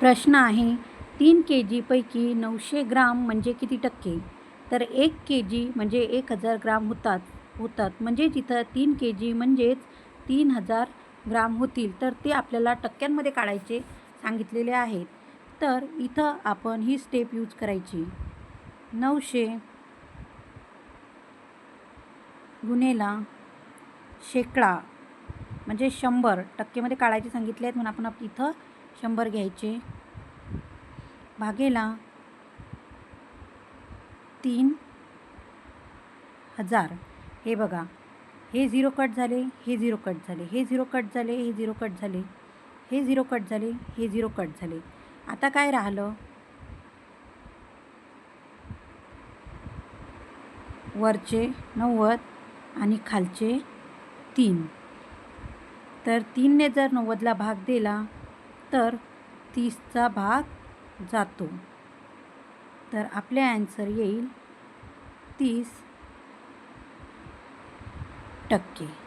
प्रश्न आहे तीन के जीपैकी नऊशे ग्राम म्हणजे किती टक्के? तर एक के जी म्हणजे एक हजार ग्राम होतात होतात. म्हणजे तिथं तीन के जी म्हणजेच तीन हजार ग्राम होतील तर ते आपल्याला टक्क्यांमध्ये काढायचे सांगितलेले आहेत. तर इथं आपण ही स्टेप यूज करायची. नऊशे गुन्हेला शेकडा म्हणजे शंभर टक्केमध्ये काढायचे सांगितले आहेत म्हणून आपण इथं शंभर घ्यायचे. भागेला तीन हजार. हे बघा हे झिरो कट झाले हे झिरो कट झाले हे झिरो कट झाले हे झिरो कट झाले हे झिरो कट झाले हे झिरो कट झाले. आता काय राहिलं? वरचे नव्वद आणि खालचे तीन. तर तीनने जर नव्वदला भाग दिला तर तीसचा भाग जातो. तर आपले ॲन्सर येईल तीस टक्के.